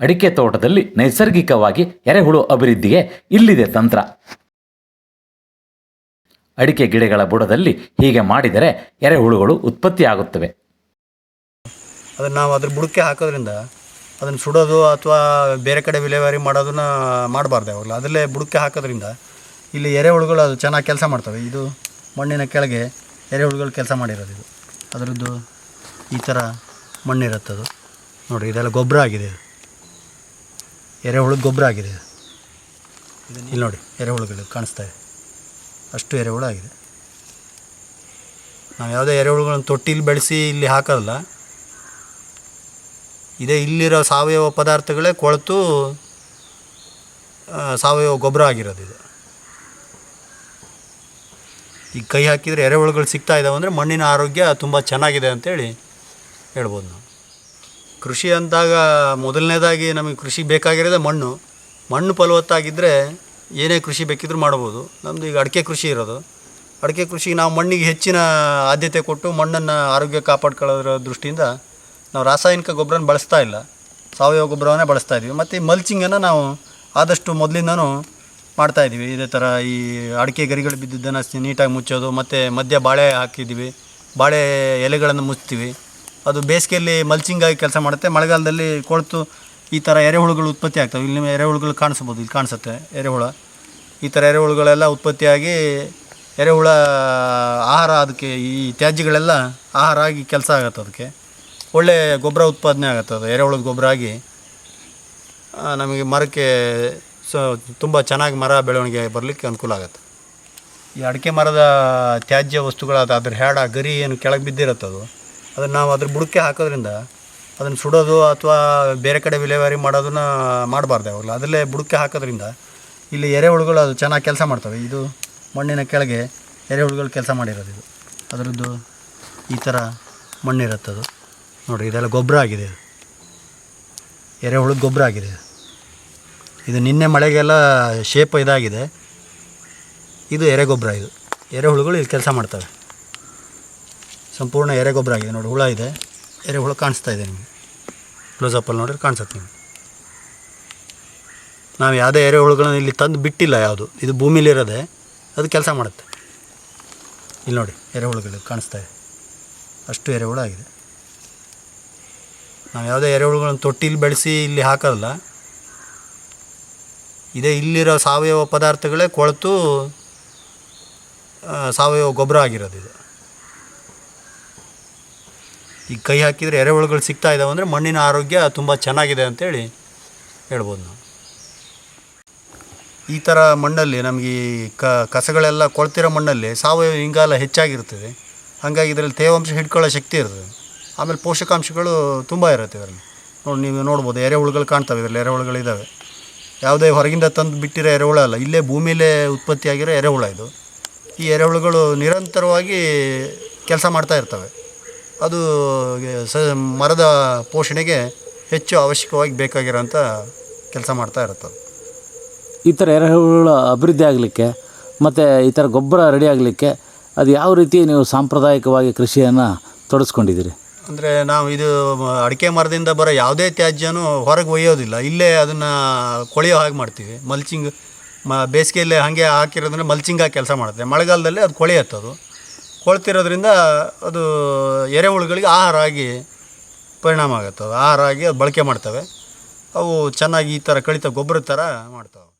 ಅಡಿಕೆ ತೋಟದಲ್ಲಿ ನೈಸರ್ಗಿಕವಾಗಿ ಎರೆಹುಳು ಅಭಿವೃದ್ಧಿಗೆ ಇಲ್ಲಿದೆ ತಂತ್ರ. ಅಡಿಕೆ ಗಿಡಗಳ ಬುಡದಲ್ಲಿ ಹೀಗೆ ಮಾಡಿದರೆ ಎರೆಹುಳುಗಳು ಉತ್ಪತ್ತಿಯಾಗುತ್ತವೆ. ಅದನ್ನು ನಾವು ಅದ್ರ ಬುಡಕ್ಕೆ ಹಾಕೋದ್ರಿಂದ ಅದನ್ನು ಸುಡೋದು ಅಥವಾ ಬೇರೆ ಕಡೆ ವಿಲೇವಾರಿ ಮಾಡೋದನ್ನ ಮಾಡಬಾರ್ದು ಯಾವಾಗಲೂ. ಅದರಲ್ಲೇ ಬುಡಕ್ಕೆ ಹಾಕೋದ್ರಿಂದ ಇಲ್ಲಿ ಎರೆಹುಳುಗಳು ಅದು ಚೆನ್ನಾಗಿ ಕೆಲಸ ಮಾಡ್ತವೆ. ಇದು ಮಣ್ಣಿನ ಕೆಳಗೆ ಎರೆಹುಳುಗಳು ಕೆಲಸ ಮಾಡಿರೋದು ಇದು. ಅದರದ್ದು ಈ ಥರ ಮಣ್ಣಿರುತ್ತದು. ನೋಡಿ ಇದೆಲ್ಲ ಗೊಬ್ಬರ ಆಗಿದೆ. ಇದು ಎರೆಹುಳು ಗೊಬ್ಬರ ಆಗಿದೆ. ಇಲ್ಲಿ ನೋಡಿ, ಎರೆಹುಳುಗಳು ಕಾಣಿಸ್ತಾ ಇದೆ. ಅಷ್ಟು ಎರೆಹುಳು ಆಗಿದೆ. ನಾವು ಯಾವುದೇ ಎರೆಹುಳುಗಳನ್ನು ತೊಟ್ಟಿಲಿ ಬೆಳೆಸಿ ಇಲ್ಲಿ ಹಾಕೋಲ್ಲ. ಇದೇ ಇಲ್ಲಿರೋ ಸಾವಯವ ಪದಾರ್ಥಗಳೇ ಕೊಳೆತು ಸಾವಯವ ಗೊಬ್ಬರ ಆಗಿರೋದು ಇದು. ಈಗ ಕೈ ಹಾಕಿದರೆ ಎರೆಹುಳುಗಳು ಸಿಗ್ತಾ ಇದ್ದಾವೆ ಅಂದರೆ ಮಣ್ಣಿನ ಆರೋಗ್ಯ ತುಂಬ ಚೆನ್ನಾಗಿದೆ ಅಂತೇಳಿ ಹೇಳ್ಬೋದು ನಾವು. ಕೃಷಿ ಅಂದಾಗ ಮೊದಲನೇದಾಗಿ ನಮಗೆ ಕೃಷಿ ಬೇಕಾಗಿರೋದೇ ಮಣ್ಣು. ಮಣ್ಣು ಫಲವತ್ತಾಗಿದ್ದರೆ ಏನೇ ಕೃಷಿ ಬೇಕಿದ್ರೂ ಮಾಡ್ಬೋದು. ನಮ್ಮದು ಈಗ ಅಡಿಕೆ ಕೃಷಿ ಇರೋದು. ಅಡಿಕೆ ಕೃಷಿಗೆ ನಾವು ಮಣ್ಣಿಗೆ ಹೆಚ್ಚಿನ ಆದ್ಯತೆ ಕೊಟ್ಟು ಮಣ್ಣನ್ನು ಆರೋಗ್ಯ ಕಾಪಾಡ್ಕೊಳ್ಳೋದ್ರ ದೃಷ್ಟಿಯಿಂದ ನಾವು ರಾಸಾಯನಿಕ ಗೊಬ್ಬರನ ಬಳಸ್ತಾ ಇಲ್ಲ. ಸಾವಯವ ಗೊಬ್ಬರವನ್ನೇ ಬಳಸ್ತಾ ಇದ್ದೀವಿ ಮತ್ತು ಈ ಮಲ್ಚಿಂಗನ್ನು ನಾವು ಆದಷ್ಟು ಮೊದಲಿಂದನೂ ಮಾಡ್ತಾ ಇದ್ದೀವಿ ಇದೇ ಥರ ಈ ಅಡಿಕೆ ಗರಿಗಳು ಬಿದ್ದಿದ್ದನ್ನು ನೀಟಾಗಿ ಮುಚ್ಚೋದು, ಮತ್ತು ಮಧ್ಯ ಬಾಳೆ ಹಾಕಿದ್ದೀವಿ. ಬಾಳೆ ಎಲೆಗಳನ್ನು ಮುಚ್ತೀವಿ ಅದು ಬೇಸಿಗೆಯಲ್ಲಿ ಮಲ್ಚಿಂಗಾಗಿ ಕೆಲಸ ಮಾಡುತ್ತೆ. ಮಳೆಗಾಲದಲ್ಲಿ ಕೊಳೆತು ಈ ಥರ ಎರೆಹುಳುಗಳು ಉತ್ಪತ್ತಿ ಆಗ್ತವೆ. ಇಲ್ಲಿ ಎರೆಹುಳುಗಳು ಕಾಣಿಸ್ಬೋದು ಇಲ್ಲಿ ಕಾಣಿಸುತ್ತೆ ಎರೆಹುಳ. ಈ ಥರ ಎರೆಹುಳುಗಳೆಲ್ಲ ಉತ್ಪತ್ತಿಯಾಗಿ ಎರೆಹುಳ ಆಹಾರ ಅದಕ್ಕೆ ಈ ತ್ಯಾಜ್ಯಗಳೆಲ್ಲ ಆಹಾರ ಆಗಿ ಕೆಲಸ ಆಗತ್ತೆ ಅದಕ್ಕೆ. ಒಳ್ಳೆ ಗೊಬ್ಬರ ಉತ್ಪಾದನೆ ಆಗತ್ತೆ ಅದು, ಎರೆಹುಳದ ಗೊಬ್ಬರ ಆಗಿ. ನಮಗೆ ಮರಕ್ಕೆ ಸೊ, ತುಂಬ ಚೆನ್ನಾಗಿ ಮರ ಬೆಳವಣಿಗೆ ಬರಲಿಕ್ಕೆ ಅನುಕೂಲ ಆಗುತ್ತೆ. ಈ ಅಡಿಕೆ ಮರದ ತ್ಯಾಜ್ಯ ವಸ್ತುಗಳಾದ ಅದ್ರ ಹ್ಯಾಡ, ಗರಿ ಏನು ಕೆಳಗೆ ಬಿದ್ದಿರುತ್ತೆ ಅದು ಅದನ್ನು ನಾವು ಅದ್ರ ಬುಡಕ್ಕೆ ಹಾಕೋದ್ರಿಂದ ಅದನ್ನು ಸುಡೋದು ಅಥವಾ ಬೇರೆ ಕಡೆ ವಿಲೇವಾರಿ ಮಾಡೋದನ್ನ ಮಾಡಬಾರ್ದು ಯಾವಾಗಲೂ. ಅದರಲ್ಲೇ ಬುಡಕ್ಕೆ ಹಾಕೋದ್ರಿಂದ ಇಲ್ಲಿ ಎರೆಹುಳುಗಳು ಅದು ಚೆನ್ನಾಗಿ ಕೆಲಸ ಮಾಡ್ತವೆ. ಇದು ಮಣ್ಣಿನ ಕೆಳಗೆ ಎರೆಹುಳುಗಳು ಕೆಲಸ ಮಾಡಿರೋದು ಇದು. ಅದರದ್ದು ಈ ಥರ ಅದು. ನೋಡಿರಿ, ಇದೆಲ್ಲ ಗೊಬ್ಬರ ಆಗಿದೆ. ಎರೆಹುಳದ ಗೊಬ್ಬರ ಆಗಿದೆ. ಇದು. ಇದು ನಿನ್ನೆ ಮಳೆಗೆಲ್ಲ ಶೇಪ್ ಇದಾಗಿದೆ. ಇದು ಎರೆ ಗೊಬ್ಬರ ಇದು. ಎರೆಹುಳುಗಳು ಇಲ್ಲಿ ಕೆಲಸ ಮಾಡ್ತವೆ. ಸಂಪೂರ್ಣ ಎರೆಗೊಬ್ಬರ ಆಗಿದೆ. ನೋಡಿ, ಹುಳ ಇದೆ. ಎರೆಹುಳು ಕಾಣಿಸ್ತಾ ಇದೆ ನಿಮಗೆ. ಕ್ಲೋಸಪ್ಪಲ್ಲಿ ನೋಡಿದ್ರೆ ಕಾಣಿಸುತ್ತೆ ನಿಮಗೆ. ನಾವು ಯಾವುದೇ ಎರೆಹುಳುಗಳನ್ನ ಇಲ್ಲಿ ತಂದು ಬಿಟ್ಟಿಲ್ಲ ಯಾವುದು. ಇದು ಭೂಮಿಲಿರೋದೆ ಅದು ಕೆಲಸ ಮಾಡುತ್ತೆ. ಇಲ್ಲಿ ನೋಡಿ ಎರೆಹುಳುಗಳು ಕಾಣಿಸ್ತಾ ಇದೆ. ಅಷ್ಟು ಎರೆಹುಳು ಆಗಿದೆ. ನಾವು ಯಾವುದೇ ಎರೆಹುಳುಗಳನ್ನು ತೊಟ್ಟಿಲಿ ಬೆಳೆಸಿ ಇಲ್ಲಿ ಹಾಕೋಲ್ಲ. ಇದೇ ಇಲ್ಲಿರೋ ಸಾವಯವ ಪದಾರ್ಥಗಳೇ ಕೊಳೆತು ಸಾವಯವ ಗೊಬ್ಬರ ಆಗಿರೋದು ಇದು. ಈಗ ಕೈ ಹಾಕಿದರೆ ಎರೆಹುಳುಗಳು ಸಿಗ್ತಾ ಇದ್ದಾವೆ ಅಂದರೆ ಮಣ್ಣಿನ ಆರೋಗ್ಯ ತುಂಬ ಚೆನ್ನಾಗಿದೆ ಅಂತೇಳಿ ಹೇಳ್ಬೋದು ನಾವು. ಈ ಥರ ಮಣ್ಣಲ್ಲಿ ನಮಗೆ ಈ ಕ, ಕಸಗಳೆಲ್ಲ ಕೊಳ್ತಿರೋ ಮಣ್ಣಲ್ಲಿ ಸಾವಯವ ಇಂಗಾಲ ಹೆಚ್ಚಾಗಿರ್ತದೆ. ಹಾಗಾಗಿ ಇದರಲ್ಲಿ ತೇವಾಂಶ ಹಿಡ್ಕೊಳ್ಳೋ ಶಕ್ತಿ ಇರ್ತದೆ. ಆಮೇಲೆ ಪೋಷಕಾಂಶಗಳು ತುಂಬ ಇರುತ್ತೆ ಇದರಲ್ಲಿ. ನೋಡಿ, ನೀವು ನೋಡ್ಬೋದು ಎರೆಹುಳುಗಳು ಕಾಣ್ತವೆ, ಇದರಲ್ಲಿ ಎರೆಹುಳುಗಳು ಇದ್ದಾವೆ ಯಾವುದೇ ಹೊರಗಿಂದ ತಂದು ಬಿಟ್ಟಿರೋ ಎರೆಹುಳ ಅಲ್ಲ, ಇಲ್ಲೇ ಭೂಮಿಲೇ ಉತ್ಪತ್ತಿಯಾಗಿರೋ ಎರೆಹುಳ ಇದು. ಈ ಎರೆಹುಳುಗಳು ನಿರಂತರವಾಗಿ ಕೆಲಸ ಮಾಡ್ತಾ ಇರ್ತವೆ. ಅದು ಸ ಮರದ ಪೋಷಣೆಗೆ ಹೆಚ್ಚು ಅವಶ್ಯಕವಾಗಿ ಬೇಕಾಗಿರೋಂಥ ಕೆಲಸ ಮಾಡ್ತಾ ಇರುತ್ತೆ. ಈ ಥರ ಎರೆಹುಳ ಅಭಿವೃದ್ಧಿ ಆಗಲಿಕ್ಕೆ ಮತ್ತು ಈ ಥರ ಗೊಬ್ಬರ ರೆಡಿ ಆಗಲಿಕ್ಕೆ ಅದು ಯಾವ ರೀತಿ ನೀವು ಸಾಂಪ್ರದಾಯಿಕವಾಗಿ ಕೃಷಿಯನ್ನು ತೊಡಸ್ಕೊಂಡಿದ್ದೀರಿ? ಅಂದರೆ ನಾವು ಇದು ಅಡಿಕೆ ಮರದಿಂದ ಬರೋ ಯಾವುದೇ ತ್ಯಾಜ್ಯನೂ ಹೊರಗೆ ಒಯ್ಯೋದಿಲ್ಲ. ಇಲ್ಲೇ ಅದನ್ನು ಕೊಳೆಯೋ ಹಾಗೆ ಮಾಡ್ತೀವಿ. ಮಲ್ಚಿಂಗ್ ಮ ಬೇಸಿಗೆಯಲ್ಲೇ ಹಾಗೆ ಹಾಕಿರೋದ್ರಿಂದ ಮಲ್ಚಿಂಗಾಗಿ ಕೆಲಸ ಮಾಡುತ್ತೆ. ಮಳೆಗಾಲದಲ್ಲಿ ಅದು ಕೊಳೆಯತ್ತದು. ಕೊಳ್ತಿರೋದ್ರಿಂದ ಅದು ಎರೆಹುಳುಗಳಿಗೆ ಆಹಾರ ಆಗಿ ಪರಿಣಾಮ ಆಗುತ್ತೆ. ಅದು ಆಹಾರ ಆಗಿ ಅದು ಬಳಕೆ ಮಾಡ್ತವೆ. ಅವು ಚೆನ್ನಾಗಿ ಈ ಥರ ಕಳಿತ ಗೊಬ್ಬರ ಥರ ಮಾಡ್ತಾವೆ.